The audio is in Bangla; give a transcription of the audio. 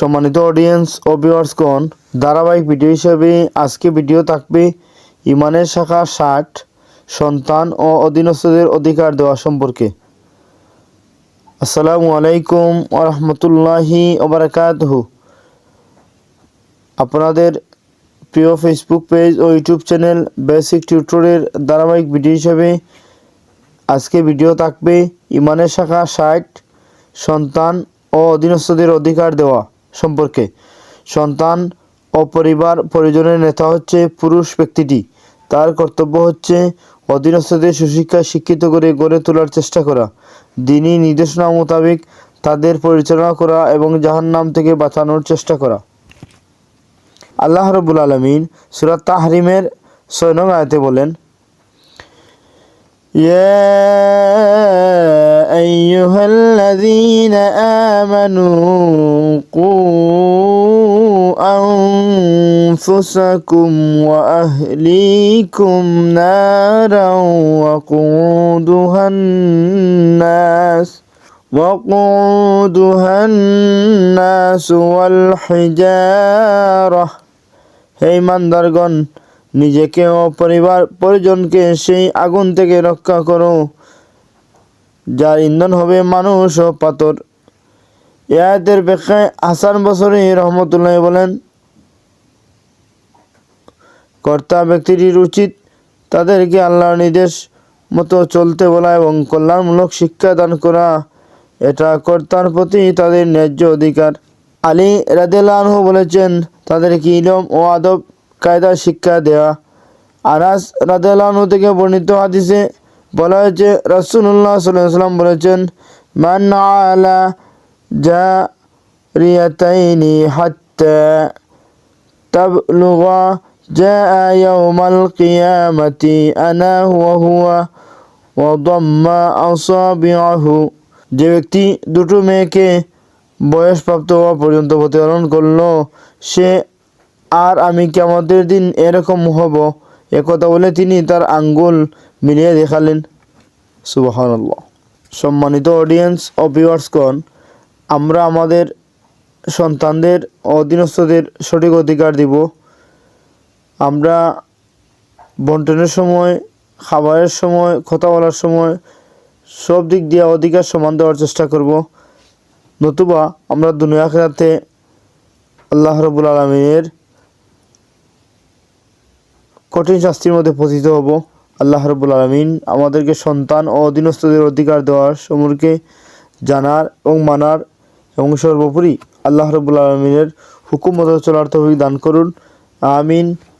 সম্মানিত অডিয়েন্স ও ভিউয়ার্সগণ ধারাবাহিক ভিডিও হিসেবে আজকে ভিডিও থাকবে ইমানের শাখা ষাট, সন্তান ও অধীনস্থদের অধিকার দেওয়া সম্পর্কে। আসসালামু আলাইকুম ওরহমতুল্লাহি ওবরাকাতহু আপনাদের প্রিয় ফেসবুক পেজ ও ইউটিউব চ্যানেল বেসিক টিউটোরিয়াল ধারাবাহিক ভিডিও হিসেবে আজকে ভিডিও থাকবে ইমানের শাখা ষাট, সন্তান ও অধীনস্থদের অধিকার দেওয়া। সম্পর্কে। সন্তান ও পরিবার পরিজনের নেতা হচ্ছে পুরুষ ব্যক্তিটি। তার কর্তব্য হচ্ছে অধীনস্থদের সুশিক্ষায় শিক্ষিত করে গড়ে তোলার চেষ্টা করা। দিনী নির্দেশনা মোতাবেক তাদের পরিচালনা করা এবং জাহান্নাম থেকে বাঁচানোর চেষ্টা করা। আল্লাহ রবুল আলমিন সুরাত তাহরিমের ছয় নং আয়তে বলেন يا أنفسكم وأهليكم نارا وقودها الناس وقودها الناس والحجارة হে ইমানদারগণ নিজেকে ও পরিবার পরিজনকে সেই আগুন থেকে রক্ষা করো যার ইন্ধন হবে মানুষ ও পাথর এ আয়াতের ব্যাখ্যায় হাসান বছরী রহমতুল্লাহ বলেন কর্তা ব্যক্তিটির উচিত তাদেরকে আল্লাহর নির্দেশ মতো চলতে বলা এবং কল্যাণমূলক শিক্ষা দান করা। এটা কর্তার প্রতি তাদের ন্যায্য অধিকার। আলী রাদেলানহু বলেছেন, তাদেরকে ইলম ও আদব, কায়দা, শিক্ষা দেওয়া আনাস রাদেলানহু থেকে বর্ণিত হাদিসে বলা হয়েছে রাসুল্লাহ সাল্লাম বলেছেন, মান আলা যা جاء يوم القيامة أنا وهو وضم أصابعه যে ব্যক্তি দুটো মেয়েকে বয়সপ্রাপ্ত হওয়া পর্যন্ত প্রতিপালন করলো সে আর আমি কেমতের দিন এরকম হব একথা বলে তিনি তার আঙ্গুল মিলিয়ে দেখালেন সুবাহান্লাহ সম্মানিত অডিয়েন্স ও ভিউয়ার্সগণ আমরা আমাদের সন্তানদের অধীনস্থদের সঠিক অধিকার দিব আমরা বন্টনের সময়, খাবারের সময়, কথা বলার সময় সব দিক দিয়ে অধিকার সমান দেওয়ার চেষ্টা করব। নতুবা আমরা দুনিয়া খেলাতে আল্লাহ রবুল আলমিনের কঠিন শাস্তির মধ্যে পতিত হব। আল্লাহ রবুল আলমিন আমাদেরকে সন্তান ও অধীনস্থদের অধিকার দেওয়ার সম্পর্কে জানার এবং মানার এবং সর্বোপরি আল্লাহ রবুল আলমিনের হুকুম মতো চলার তৌফিক দান করুন। আমিন।